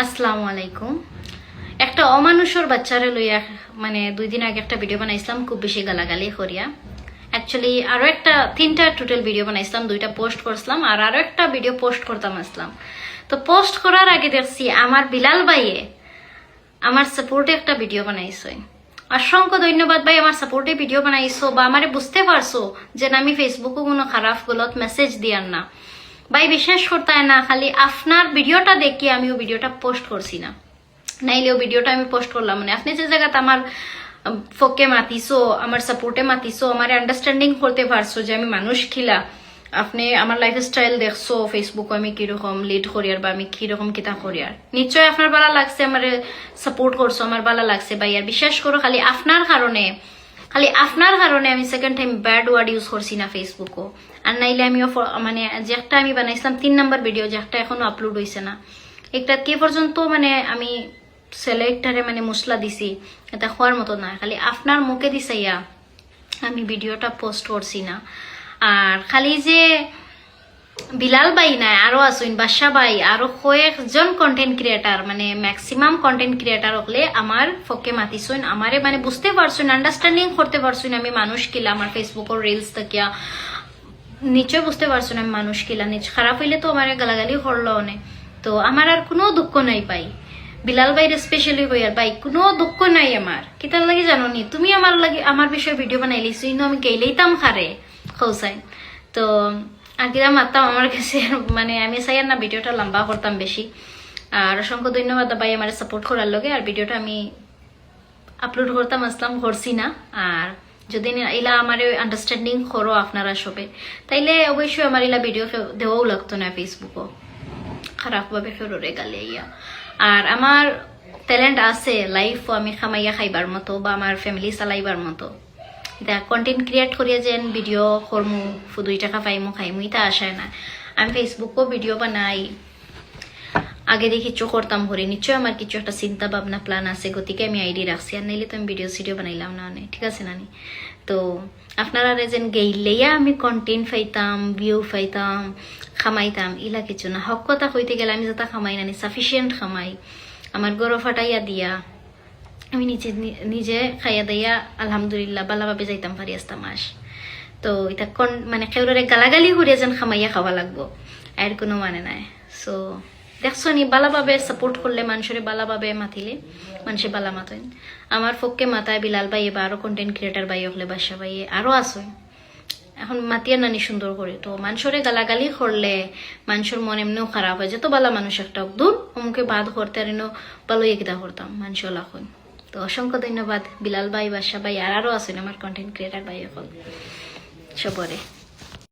আসসালামু আলাইকুম। একটা অমানুষর বাচ্চারে লইয়া মানে দুই দিন আগে একটা ভিডিও বানাইছিলাম, খুব বেশি গালাগালি করিয়া। অ্যাকচুয়ালি আরও একটা, তিনটা টোটাল ভিডিও বানাইছিলাম, দুইটা পোস্ট করছিলাম, আর আরও একটা ভিডিও পোস্ট করতাম আসলাম। তো পোস্ট করার আগে দেখছি আমার বিলাল ভাইয়ে আমার সাপোর্টে একটা ভিডিও বানাইছো। অসংখ্য ধন্যবাদ ভাই, আমার সাপোর্টে ভিডিও বানাইছো বা আমারে বুঝতে পারছ যে না আমি ফেসবুকে কোনো খারাপ, গলত মেসেজ দিয়ার না। ভাই, বিশ্বাস করতে না, খালি আপনার ভিডিওটা দেখি আমি ও ভিডিওটা পোস্ট করছি না। নাইলে ও ভিডিওটা আমি পোস্ট করলাম মানে আপনি যে জায়গাতে আমার ফকে মাতিছো, আমার সাপোর্টে মাতিছো, আমার আন্ডারস্ট্যান্ডিং করতে পারছ যে আমি মানুষ খিলা, আপনি আমার লাইফ স্টাইল দেখছ ফেসবুক আমি কীরকম লিড করিয়ার বা আমি কীরকম কিতা করিয়ার। নিশ্চয় আপনার ভালো লাগছে, আমার সাপোর্ট করছ, আমার ভালো লাগছে বা আর বিশ্বাস করো, খালি আপনার কারণে খালি আপনার কারণে আমি second time bad word use করছি না ফেসবুকও আর নাইলে আমিও মানে যে একটা আমি বানাইছিলাম, তিন নাম্বার ভিডিও একটা এখনও আপলোড হয়েছে না। একটা কে পর্যন্ত মানে আমি সেলেক্টারে মানে মশলা দিছি, এটা হওয়ার মতো না খালি আপনার মুখে দিছাইয়া আমি ভিডিওটা পোস্ট করছি না। আর খালি যে বিলাল বাই নাই, আরও আসুন বাদশা বাই, আরও কয়েকজন কন্টেন্ট ক্রিয়েটার মানে ম্যাক্সিমাম কন্টেন্ট ক্রিয়েটার হলে আমার ফকে মাতিছুন আমারে মানে বুঝতে পারছুন আন্ডারস্ট্যান্ডিং করতে পারছুন আমি মানুষ কিলা আমার ফেসবুকের রিলস থাকিয়া। নিশ্চয় বুঝতে পারছুন আমি মানুষ কিলা নিচ খারাপ হইলে তো আমার গালাগালি করল অনেক তো আমার আর কোনো দুঃখ নাই পাই। বিলাল বাইরে স্পেশালি হই আর ভাই কোনো দুঃখ নাই আমার কিতার লাগে জানো নি তুমি আমার লাগে আমার বিষয়ে ভিডিও বানাইলিছো ইনো আমি গেইলেইতাম খারে খৌসাইন তো আর কিরা মারতাম আমার কাছে মানে আমি চাই না, ভিডিওটা লম্বা করতাম বেশি। আর অসংখ্য ধন্যবাদ ভাই আমার সাপোর্ট করার লগে। আর ভিডিওটা আমি আপলোড করতাম, আসলাম, করছি না। আর যদি এলা আমার আন্ডারস্ট্যান্ডিং করো আপনারা সবে। তাইলে অবশ্যই আমার এলা ভিডিও দেওয়াও লাগতো না ফেসবুকও খারাপভাবে ফেরোরে গালে ইয়া। আর আমার ট্যালেন্ট আছে লাইফও আমি খামাইয়া খাইবার মতো বা আমার ফ্যামিলি চালাইবার মতো। এটা কন্টেন্ট ক্রিয়েট করিয়া যেন ভিডিও করমু দুই টাকা পাইমু, খাইমু এটা আসায় না। আমি ফেসবুকও ভিডিও বানাই। আগে দেখি কিছু করতাম ভরে। নিশ্চয় আমার কিছু একটা চিন্তা ভাবনা প্ল্যান আছে। গতিকে আমি আইডি রাখছি। আর নাইলে তো আমি ভিডিও সিডিও বানাইলাম না, অনেক। ঠিক আছে, নানি? তো আপনারা যেন গেইলেইয়া আমি কন্টেন্ট পাইতাম ভিউ পাইতাম, খামাইতাম, ইলা কিছু না। হক কথা হইতে গেলে আমি যাতে খামাই, নানি। সাফিসিয়েন্ট খামাই। আমার গরো ফাটাইয়া দিয়া। আমি নিজে নিজে খাইয়া দাইয়া, আলহামদুলিল্লাহ, বালাভাবে যাইতাম পারি আসতাম মাস। তো এটা কন মানে কেউরে গালাগালি করে যেন খামাইয়া খাওয়া লাগবো, এর কোনো মানে নাই। সো দেখছ নি, বালাভাবে সাপোর্ট করলে মানুষের বালাভাবে মাতিলে, মানুষে বালা মাতেন। আমার ফককে মাথায় বিলাল ভাই বা আরও কন্টেন্ট ক্রিয়েটার ভাই হলে বাসা ভাই আরও আসয় এখন মাতিয়া নানি সুন্দর করে, তো মানুষরে গালাগালি করলে মানুষের মন এমনিও খারাপ হয়। যত বালা মানুষ একটা দূর অমুকে বাদ করতে আর ভালো কিতা করতাম মানুষ লাখন তো অসংখ্য ধন্যবাদ, বিলাল ভাই বাসা ভাই, আর আরও আছেন আমার কন্টেন্ট ক্রিয়েটার ভাই এখন সবরে।